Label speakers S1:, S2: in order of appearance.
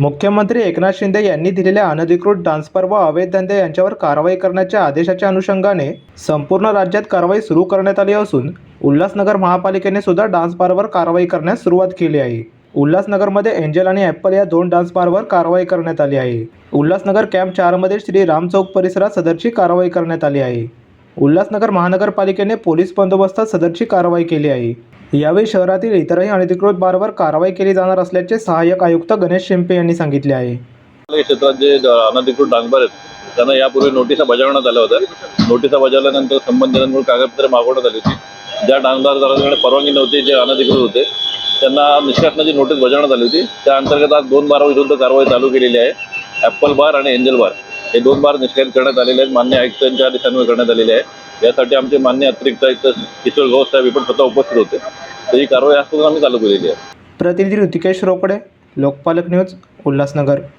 S1: मुख्यमंत्री एकनाथ शिंदे यांनी दिलेल्या अनधिकृत डान्सपर व अवैध धंदे यांच्यावर कारवाई करण्याच्या आदेशाच्या अनुषंगाने संपूर्ण राज्यात कारवाई सुरू करण्यात आली असून उल्हासनगर महापालिकेने सुद्धा डान्स बारवर कारवाई करण्यास सुरुवात केली आहे. उल्हासनगरमध्ये एंजल आणि ॲपल या दोन डान्स बारवर कारवाई करण्यात आली आहे. उल्हासनगर कॅम्प चारमध्ये श्री राम चौक परिसरात सदरची कारवाई करण्यात आली आहे. उल्हासनगर महानगरपालिकेने पोलीस बंदोबस्तात सदरची कारवाई केली आहे. यावेळी शहरातील इतरही अनधिकृत बारवर कारवाई केली जाणार असल्याचे सहाय्यक आयुक्त गणेश शिंपे यांनी सांगितले आहे.
S2: क्षेत्रात जे अनधिकृत डांगबार आहेत त्यांना यापूर्वी नोटिसा बजावण्यात आल्या होत्या. नोटिसा बजावल्यानंतर संबंधितांकडून कागदपत्रे मागवण्यात आली होती. ज्या डान्सबारदारांकडे परवानगी नव्हती जे अनधिकृत होते त्यांना निष्कासनाची नोटीस बजावण्यात आली होती. त्या अंतर्गत आज दोन बार विरुद्ध कारवाई चालू केलेली आहे. ॲपल बार आणि एंजल बार. हे दोन बार निष्कासित करण्यात आलेले आहेत. मान्य आयुक्तांच्या आदेशान्वये करण्यात आलेले आहे. यासाठी आमचे मान्य अतिरिक्त आयुक्त किशोर गौस साहेब हे पण स्वतः उपस्थित होते. तर ही कारवाई आज आम्ही चालू केलेली आहे.
S1: प्रतिनिधी ऋतिकेश रोकडे लोकपालक न्यूज उल्हासनगर.